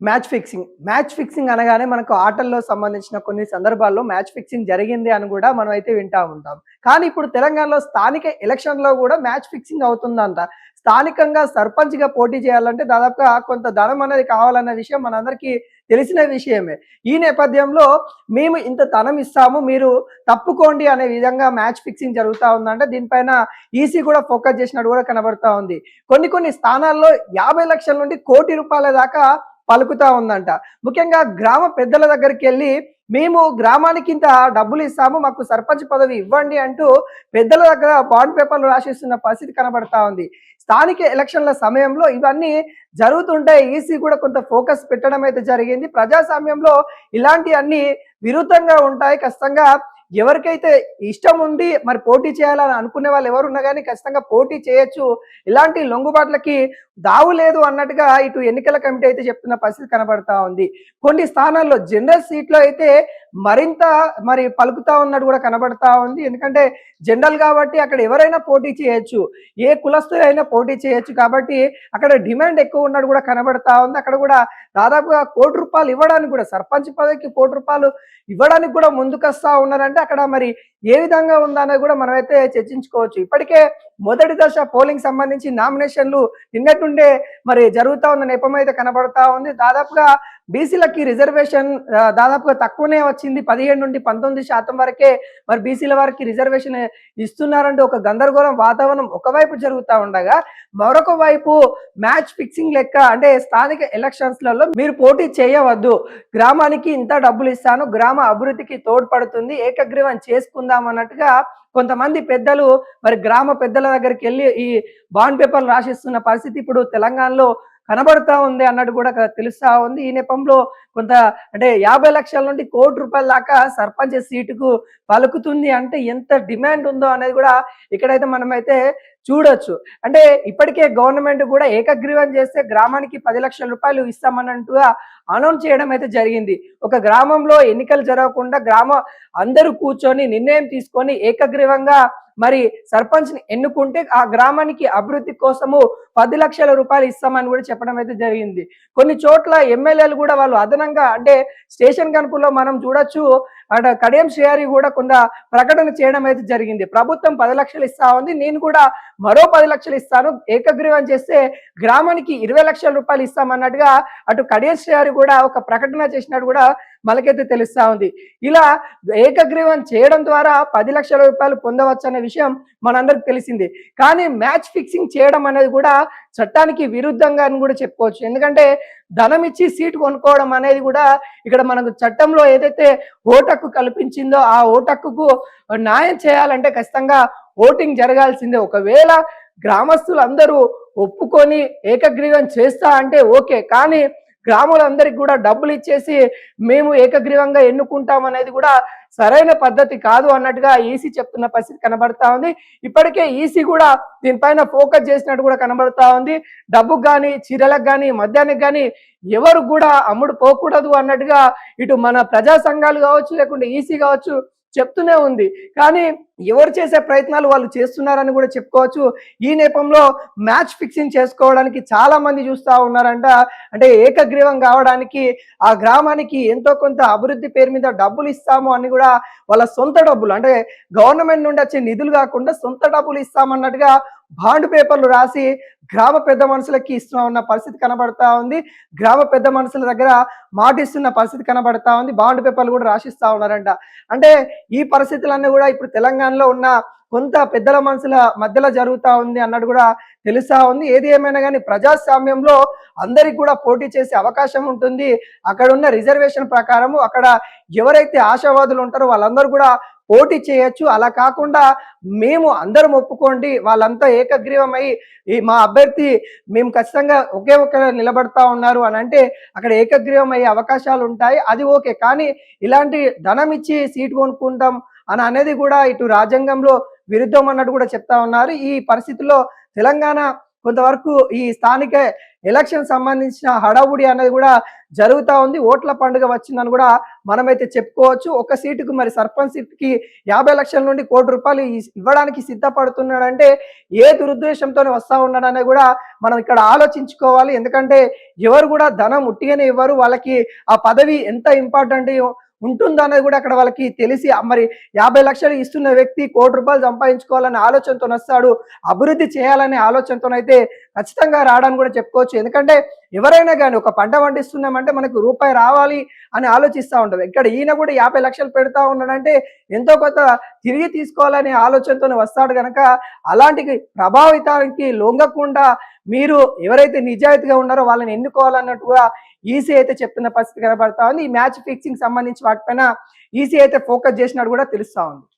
Match fixing match fixing అనగానే మనకు ఆటల్లో సంబంధించిన కొన్ని సందర్భాల్లో మ్యాచ్ ఫిక్సింగ్ జరిగింది అని కూడా మనం అయితే వింటా ఉంటాం. కానీ ఇప్పుడు తెలంగాణలో స్థానిక ఎలక్షన్లో కూడా మ్యాచ్ ఫిక్సింగ్ అవుతుందంట. స్థానికంగా సర్పంచ్గా పోటీ చేయాలంటే దాదాపుగా కొంత ధనం అనేది కావాలన్న విషయం మనందరికీ తెలిసిన విషయమే. ఈ నేపథ్యంలో మేము ఇంత ధనం ఇస్తాము మీరు తప్పుకోండి అనే విధంగా మ్యాచ్ ఫిక్సింగ్ జరుగుతూ ఉందంటే దీనిపైన ఈసీ కూడా ఫోకస్ చేసినట్టు కూడా కనబడతా ఉంది. కొన్ని కొన్ని స్థానాల్లో యాభై లక్షల నుండి కోటి రూపాయల దాకా పలుకుతా ఉందంట. ముఖ్యంగా గ్రామ పెద్దల దగ్గరికి వెళ్ళి మేము గ్రామానికి ఇంత డబ్బులు ఇస్తాము మాకు సర్పంచ్ పదవి ఇవ్వండి అంటూ పెద్దల దగ్గర బాండ్ పేపర్లు రాసిస్తున్న పరిస్థితి కనబడతా ఉంది. స్థానిక ఎలక్షన్ల సమయంలో ఇవన్నీ జరుగుతుంటే ఈసీ కూడా కొంత ఫోకస్ పెట్టడం అయితే జరిగింది. ప్రజాస్వామ్యంలో ఇలాంటి అన్ని విరుద్ధంగా ఉంటాయి. ఖచ్చితంగా ఎవరికైతే ఇష్టం ఉండి మరి పోటీ చేయాలని అనుకునే వాళ్ళు ఎవరున్నా కానీ ఖచ్చితంగా పోటీ చేయొచ్చు. ఇలాంటి లొంగుబాట్లకి దావు లేదు అన్నట్టుగా ఇటు ఎన్నికల కమిటీ అయితే చెప్తున్న పరిస్థితి కనబడతా ఉంది. కొన్ని స్థానాల్లో జనరల్ సీట్లో అయితే మరింత మరి పలుకుతా ఉన్నట్టు కూడా కనబడతా ఉంది. ఎందుకంటే జనరల్ కాబట్టి అక్కడ ఎవరైనా పోటీ చేయొచ్చు. ఏ కులస్తులైనా పోటీ చేయొచ్చు కాబట్టి అక్కడ డిమాండ్ ఎక్కువ ఉన్నట్టు కూడా కనబడతా ఉంది. అక్కడ కూడా దాదాపుగా కోటి రూపాయలు ఇవ్వడానికి కూడా సర్పంచ్ పదవికి కోటి రూపాయలు ఇవ్వడానికి కూడా ముందుకొస్తా ఉన్నారంటే అక్కడ మరి ఏ విధంగా ఉందనేది కూడా మనమైతే చర్చించుకోవచ్చు. ఇప్పటికే మొదటి దశ పోలింగ్ సంబంధించి నామినేషన్లు నిన్నటి నుండే మరి జరుగుతా ఉన్న నేపథ్యం అయితే కనబడతా ఉంది. దాదాపుగా బీసీలకి రిజర్వేషన్ దాదాపుగా తక్కువనే వచ్చింది. పదిహేడు నుండి పంతొమ్మిది శాతం వరకే మరి బీసీల వారికి రిజర్వేషన్ ఇస్తున్నారంటే ఒక గందరగోళం వాతావరణం ఒకవైపు జరుగుతూ ఉండగా మరొక వైపు మ్యాచ్ ఫిక్సింగ్ లెక్క అంటే స్థానిక ఎలక్షన్స్లలో మీరు పోటీ చేయవద్దు. గ్రామానికి ఇంత డబ్బులు ఇస్తాను గ్రామ అభివృద్ధికి తోడ్పడుతుంది ఏకగ్రీవం చేసుకుందాం అన్నట్టుగా కొంతమంది పెద్దలు మరి గ్రామ పెద్దల దగ్గరికి వెళ్ళి ఈ బాండ్ పేపర్లు రాసిస్తున్న పరిస్థితి ఇప్పుడు తెలంగాణలో కనబడతా ఉంది అన్నట్టు కూడా తెలుస్తా ఉంది. ఈ నెపంలో కొంత అంటే యాభై లక్షల నుండి కోటి రూపాయల దాకా సర్పంచ్ సీటుకు పలుకుతుంది అంటే ఎంత డిమాండ్ ఉందో అనేది కూడా ఇక్కడైతే మనమైతే చూడొచ్చు. అంటే ఇప్పటికే గవర్నమెంట్ కూడా ఏకగ్రీవం చేస్తే గ్రామానికి పది లక్షల రూపాయలు ఇస్తామన్నట్టుగా అనౌన్స్ చేయడం అయితే జరిగింది. ఒక గ్రామంలో ఎన్నికలు జరగకుండా గ్రామ అందరూ కూర్చొని నిర్ణయం తీసుకొని ఏకగ్రీవంగా మరి సర్పంచ్ని ఎన్నుకుంటే ఆ గ్రామానికి అభివృద్ధి కోసము పది లక్షల రూపాయలు ఇస్తామని కూడా చెప్పడం అయితే జరిగింది. కొన్ని చోట్ల ఎమ్మెల్యేలు కూడా వాళ్ళు అదనంగా అంటే స్టేషన్ కనుపులో మనం చూడొచ్చు అక్కడ కడియం శ్రేయారి కూడా కొంత ప్రకటన చేయడం అయితే జరిగింది. ప్రభుత్వం పది లక్షలు ఇస్తా ఉంది నేను కూడా మరో పది లక్షలు ఇస్తాను. ఏకగ్రీవం చేస్తే గ్రామానికి ఇరవై లక్షల రూపాయలు ఇస్తామన్నట్టుగా అటు కడియం శ్రేయారి కూడా ఒక ప్రకటన చేసినట్టు కూడా మనకైతే తెలుస్తా ఉంది. ఇలా ఏకగ్రీవం చేయడం ద్వారా పది లక్షల రూపాయలు పొందవచ్చు అనే విషయం మనందరికి తెలిసింది. కానీ మ్యాచ్ ఫిక్సింగ్ చేయడం అనేది కూడా చట్టానికి విరుద్ధంగా అని కూడా చెప్పుకోవచ్చు. ఎందుకంటే ధనం ఇచ్చి సీటు కొనుక్కోవడం అనేది కూడా ఇక్కడ మనకు చట్టంలో ఏదైతే ఓటక్కు కల్పించిందో ఆ ఓటక్కుకు న్యాయం చేయాలంటే ఖచ్చితంగా ఓటింగ్ జరగాల్సిందే. ఒకవేళ గ్రామస్తులందరూ ఒప్పుకొని ఏకగ్రీవం చేస్తా అంటే ఓకే. కానీ గ్రాములందరికి కూడా డబ్బులు ఇచ్చేసి మేము ఏకగ్రీవంగా ఎన్నుకుంటాం అనేది కూడా సరైన పద్ధతి కాదు అన్నట్టుగా ఈసీ చెప్తున్న పరిస్థితి కనబడతా ఉంది. ఇప్పటికే ఈసీ కూడా దీనిపైన ఫోకస్ చేసినట్టు కూడా కనబడతా ఉంది. డబ్బుకు కానీ చీరలకు కానీ మద్యానికి కానీ ఎవరు కూడా అమ్ముడు పోకూడదు అన్నట్టుగా ఇటు మన ప్రజా సంఘాలు కావచ్చు లేకుంటే ఈసీ కావచ్చు చెప్తూనే ఉంది. కానీ ఎవరు చేసే ప్రయత్నాలు వాళ్ళు చేస్తున్నారని కూడా చెప్పుకోవచ్చు. ఈ నేపంలో మ్యాచ్ ఫిక్సింగ్ చేసుకోవడానికి చాలా మంది చూస్తూ ఉన్నారంట. అంటే ఏకగ్రీవం కావడానికి ఆ గ్రామానికి ఎంతో కొంత అభివృద్ధి పేరు మీద డబ్బులు ఇస్తాము అని కూడా వాళ్ళ సొంత డబ్బులు అంటే గవర్నమెంట్ నుండి వచ్చే నిధులు కాకుండా సొంత డబ్బులు ఇస్తామన్నట్టుగా బాండ్ పేపర్లు రాసి గ్రామ పెద్ద మనుషులకి ఇస్తున్నా ఉన్న పరిస్థితి కనబడతా ఉంది. గ్రామ పెద్ద మనుషుల దగ్గర మాటిస్తున్న పరిస్థితి కనబడతా ఉంది. బాండ్ పేపర్లు కూడా రాసిస్తా ఉన్నారంట. అంటే ఈ పరిస్థితులన్నీ కూడా ఇప్పుడు తెలంగాణలో ఉన్న కొంత పెద్దల మనుషుల మధ్యలో జరుగుతూ ఉంది అన్నట్టు కూడా తెలుస్తా ఉంది. ఏది ఏమైనా కానీ ప్రజాస్వామ్యంలో అందరికి కూడా పోటీ చేసే అవకాశం ఉంటుంది. అక్కడ ఉన్న రిజర్వేషన్ ప్రకారము అక్కడ ఎవరైతే ఆశావాదులు ఉంటారో వాళ్ళందరూ కూడా పోటీ చేయొచ్చు. అలా కాకుండా మేము అందరం ఒప్పుకోండి. వాళ్ళంతా ఏకగ్రీవమై ఈ మా అభ్యర్థి మేము ఖచ్చితంగా ఒకే ఒక్క నిలబడతా ఉన్నారు అని అంటే అక్కడ ఏకగ్రీవం అయ్యే అవకాశాలు ఉంటాయి. అది ఓకే. కానీ ఇలాంటి ధనం ఇచ్చి సీట్ కొనుక్కుంటాం అని అనేది కూడా ఇటు రాజ్యాంగంలో విరుద్ధం అన్నట్టు కూడా చెప్తా ఉన్నారు. ఈ పరిస్థితుల్లో తెలంగాణ కొంతవరకు ఈ స్థానిక ఎలక్షన్ సంబంధించిన హడావుడి అనేది కూడా జరుగుతూ ఉంది. ఓట్ల పండుగ వచ్చిందని కూడా మనమైతే చెప్పుకోవచ్చు. ఒక సీటుకు మరి సర్పంచ్ సీట్కి యాభై లక్షల నుండి కోటి రూపాయలు ఇవ్వడానికి సిద్ధపడుతున్నాడంటే ఏ దురుద్దేశంతో వస్తూ ఉన్నాడనే కూడా మనం ఇక్కడ ఆలోచించుకోవాలి. ఎందుకంటే ఎవరు కూడా ధనం ఉట్టిగానే ఇవ్వరు. వాళ్ళకి ఆ పదవి ఎంత ఇంపార్టెంట్ ఉంటుందనేది కూడా అక్కడ వాళ్ళకి తెలిసి మరి యాభై లక్షలు ఇస్తున్న వ్యక్తి కోటి రూపాయలు సంపాదించుకోవాలనే ఆలోచనతో వస్తాడు అభివృద్ధి చేయాలనే ఆలోచనతోనైతే ఖచ్చితంగా రావడానికి కూడా చెప్పుకోవచ్చు. ఎందుకంటే ఎవరైనా కానీ ఒక పంట పండిస్తున్నామంటే మనకు రూపాయి రావాలి అని ఆలోచిస్తూ ఉంటాం. ఇక్కడ ఈయన కూడా యాభై లక్షలు పెడతా ఉన్నాడంటే ఎంతో కొంత తిరిగి తీసుకోవాలనే ఆలోచనతో వస్తాడు కనుక అలాంటి ప్రభావితానికి లొంగకుండా మీరు ఎవరైతే నిజాయితీగా ఉన్నారో వాళ్ళని ఎన్నుకోవాలన్నట్టుగా ఈసీ అయితే చెప్తున్న పరిస్థితి కనబడతా ఉంది. ఈ మ్యాచ్ ఫిక్సింగ్ సంబంధించి వాటిపైన ఈసీ అయితే ఫోకస్ చేసినట్టు కూడా తెలుస్తా ఉంది.